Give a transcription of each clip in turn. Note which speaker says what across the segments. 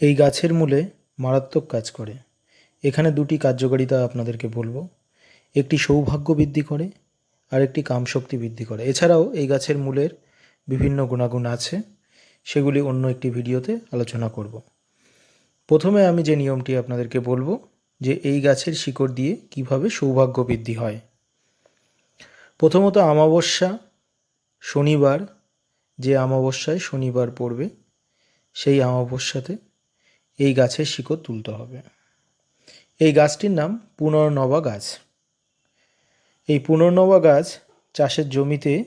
Speaker 1: এই গাছের মূলে মারাত্মক কাজ করে। এখানে দুটি কার্যকারিতা আপনাদেরকে বলব। একটি সৌভাগ্য বৃদ্ধি করে আর একটি কামশক্তি বৃদ্ধি করে। এছাড়াও এই গাছের মূলের বিভিন্ন গুণাগুণ আছে, সেগুলি অন্য একটি ভিডিওতে আলোচনা করব। প্রথমে আমি যে নিয়মটি আপনাদেরকে বলব, যে এই গাছের শিকড় দিয়ে কীভাবে সৌভাগ্য বৃদ্ধি হয়। প্রথমত অমাবস্যা শনিবার, যে আমাবস্যায় শনিবার পড়বে, সেই অমাবস্যাতে এই গাছের শিকড় তুলতে হবে। এই গাছটির নাম পুনর্নবা গাছ। এই পুনর্নবা গাছ চাষের জমিতে,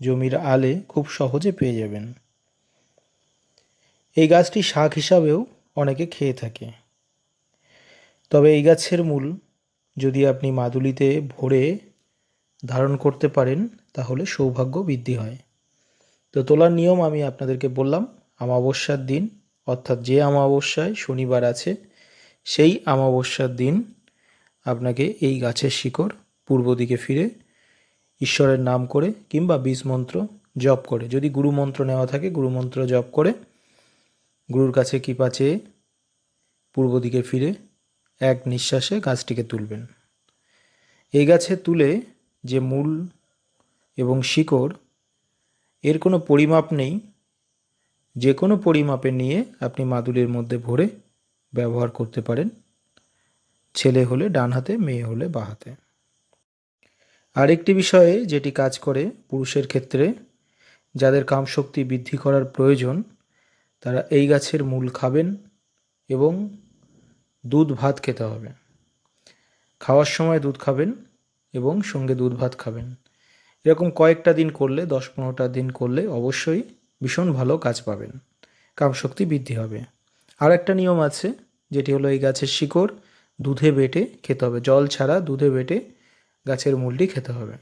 Speaker 1: জমির আলে খুব সহজে পেয়ে যাবেন। এই গাছটি শাক হিসাবেও অনেকে খেয়ে থাকে। তবে এই গাছের মূল যদি আপনি মাদুলিতে ভরে ধারণ করতে পারেন, তাহলে সৌভাগ্য বৃদ্ধি হয়। তো তোলার নিয়ম আমি আপনাদেরকে বললাম, আমাবস্যার দিন অর্থাৎ যে অমাবস্যায় শনিবার আছে, সেই অমাবস্যার দিন আপনাকে এই গাছের শিকড় পূর্ব দিকে ফিরে ঈশ্বরের নাম করে কিংবা বীজ মন্ত্র জপ করে। যদি গুরু মন্ত্র নেওয়া থাকে, গুরু মন্ত্র জপ করে গুরুর কাছে কৃপা চেয়ে পূর্ব দিকে ফিরে এক নিঃশ্বাসে গাছটিকে তুলবেন। এই গাছে তুলে যে মূল এবং শিকড়, এর কোনো পরিমাপ নেই যে কোনো পরিমাপে নিয়ে আপনি মাদুলির মধ্যে ভরে ব্যবহার করতে পারেন। ছেলে হলে ডান হাতে, মেয়ে হলে বাঁ হাতে। আরেকটি বিষয়ে যেটি কাজ করে পুরুষের ক্ষেত্রে, যাদের কামশক্তি বৃদ্ধি করার প্রয়োজন, তারা এই গাছের মূল খাবেন এবং দুধ ভাত খেতে হবে। খাওয়ার সময় দুধ খাবেন এবং সঙ্গে দুধ ভাত খাবেন। এরকম কয়েকটা দিন করলে, দশ পনেরোটা দিন করলে অবশ্যই ভীষণ ভালো কাজ পাবেন। কামশক্তি বৃদ্ধি হবে। আর একটা নিয়ম আছে, যেটি হলো এই গাছের শিকড় দুধে বেটে খেতে হবে। জল ছাড়া দুধে বেটে গাছের মূলটি খেতে হবে।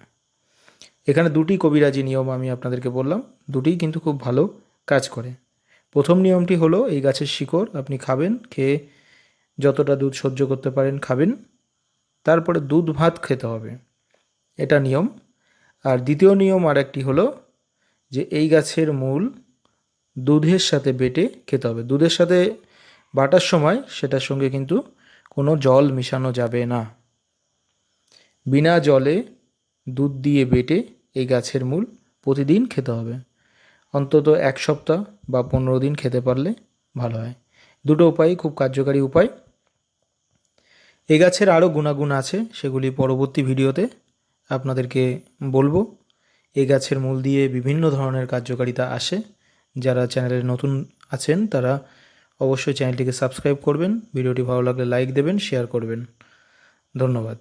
Speaker 1: এখানে দুটি কবিরাজি নিয়ম আমি আপনাদেরকে বললাম। দুটিই কিন্তু খুব ভালো কাজ করে। প্রথম নিয়মটি হলো, এই গাছের শিকড় আপনি খাবেন, খেয়ে যতটা দুধ সহ্য করতে পারেন খাবেন। তারপরে দুধ ভাত খেতে হবে। এটা নিয়ম। আর দ্বিতীয় নিয়ম আর একটি হলো যে এই গাছের মূল দুধের সাথে বেটে খেতে হবে। দুধের সাথে বাটার সময় সেটার সঙ্গে কিন্তু কোনো জল মেশানো যাবে না। বিনা জলে দুধ দিয়ে বেটে এই গাছের মূল প্রতিদিন খেতে হবে। অন্তত এক সপ্তাহ বা পনেরো দিন খেতে পারলে ভালো হয়। দুটো উপায়, খুব কার্যকারী উপায়। এই গাছের আরও গুণাগুণ আছে, সেগুলি পরবর্তী ভিডিওতে আপনাদেরকে বলব। এই গাছের মূল দিয়ে বিভিন্ন ধরনের কার্যকারিতা আসে। যারা চ্যানেলে নতুন আছেন, তারা অবশ্যই চ্যানেলটিকে সাবস্ক্রাইব করবেন। ভিডিওটি ভালো লাগলে লাইক দেবেন, শেয়ার করবেন। ধন্যবাদ।